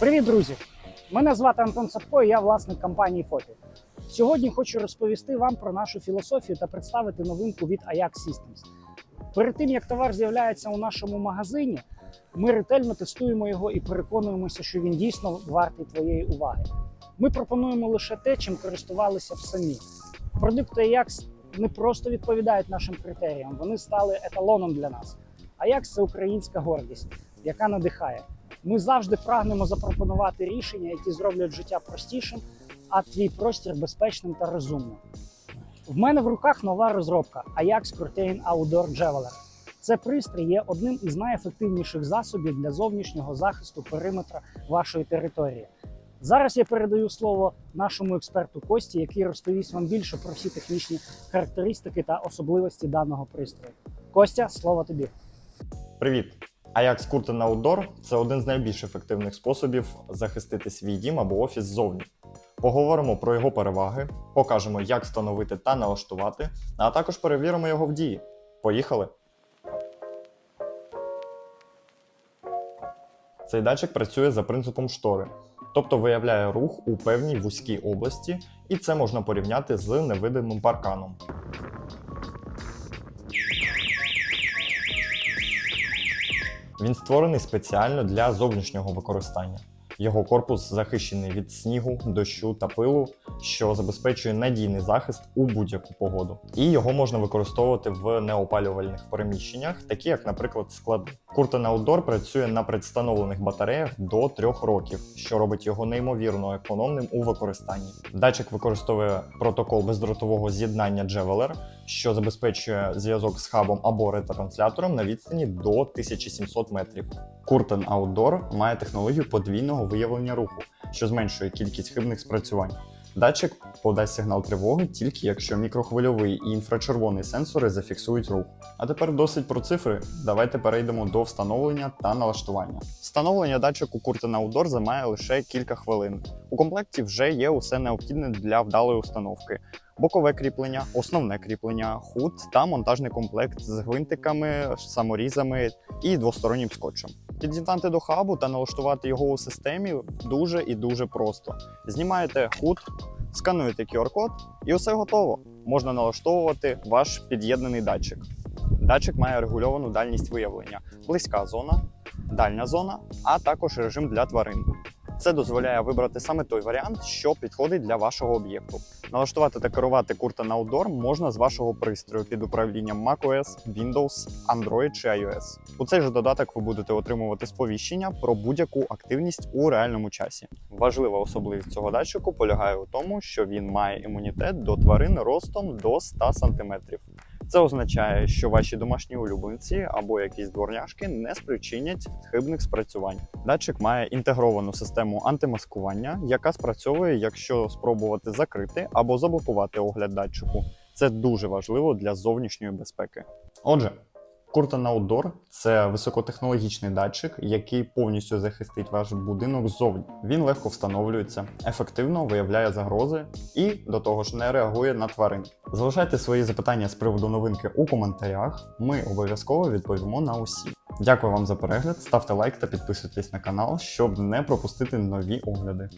Привіт, друзі! Мене звати Антон Сапко, і я власник компанії Фопі. Сьогодні хочу розповісти вам про нашу філософію та представити новинку від Ajax Systems. Перед тим як товар з'являється у нашому магазині, ми ретельно тестуємо його і переконуємося, що він дійсно вартий твоєї уваги. Ми пропонуємо лише те, чим користувалися б самі. Продукти Ajax не просто відповідають нашим критеріям, вони стали еталоном для нас. Ajax – це українська гордість, яка надихає. Ми завжди прагнемо запропонувати рішення, які зроблять життя простішим, а твій простір безпечним та розумним. В мене в руках нова розробка Ajax Curtain Outdoor Javeler. Це пристрій є одним із найефективніших засобів для зовнішнього захисту периметра вашої території. Зараз я передаю слово нашому експерту Кості, який розповість вам більше про всі технічні характеристики та особливості даного пристрою. Костя, слово тобі. Привіт! Ajax Curtain Outdoor – це один з найбільш ефективних способів захистити свій дім або офіс ззовні. Поговоримо про його переваги, покажемо, як встановити та налаштувати, а також перевіримо його в дії. Поїхали! Цей датчик працює за принципом штори, тобто виявляє рух у певній вузькій області, і це можна порівняти з невидимим парканом. Він створений спеціально для зовнішнього використання. Його корпус захищений від снігу, дощу та пилу, що забезпечує надійний захист у будь-яку погоду. І його можна використовувати в неопалювальних переміщеннях, такі як, наприклад, склади. Curtain Outdoor працює на предстановлених батареях до 3 років, що робить його неймовірно економним у використанні. Датчик використовує протокол бездротового з'єднання Javeler, що забезпечує зв'язок з хабом або ретранслятором на відстані до 1700 метрів. Curtain Outdoor має технологію подвійного виявлення руху, що зменшує кількість хибних спрацювань. Датчик подасть сигнал тривоги тільки якщо мікрохвильовий і інфрачервоний сенсори зафіксують рух. А тепер досить про цифри. Давайте перейдемо до встановлення та налаштування. Встановлення датчику Curtain Outdoor займає лише кілька хвилин. У комплекті вже є усе необхідне для вдалої установки: бокове кріплення, основне кріплення, худ та монтажний комплект з гвинтиками, саморізами і двостороннім скотчем. Під'єднати до хабу та налаштувати його у системі дуже і дуже просто. Знімаєте худ, скануєте QR-код і усе готово. Можна налаштовувати ваш під'єднаний датчик. Датчик має регульовану дальність виявлення, близька зона, дальня зона, а також режим для тварин. Це дозволяє вибрати саме той варіант, що підходить для вашого об'єкту. Налаштувати та керувати Curtain Outdoor можна з вашого пристрою під управлінням macOS, Windows, Android чи iOS. У цей же додаток ви будете отримувати сповіщення про будь-яку активність у реальному часі. Важлива особливість цього датчику полягає у тому, що він має імунітет до тварин ростом до 100 см. Це означає, що ваші домашні улюбленці або якісь дворняшки не спричинять хибних спрацювань. Датчик має інтегровану систему антимаскування, яка спрацьовує, якщо спробувати закрити або заблокувати огляд датчику. Це дуже важливо для зовнішньої безпеки. Отже, Curtain Outdoor – це високотехнологічний датчик, який повністю захистить ваш будинок ззовні. Він легко встановлюється, ефективно виявляє загрози і до того ж не реагує на тварин. Залишайте свої запитання з приводу новинки у коментарях. Ми обов'язково відповімо на усі. Дякую вам за перегляд, ставте лайк та підписуйтесь на канал, щоб не пропустити нові огляди.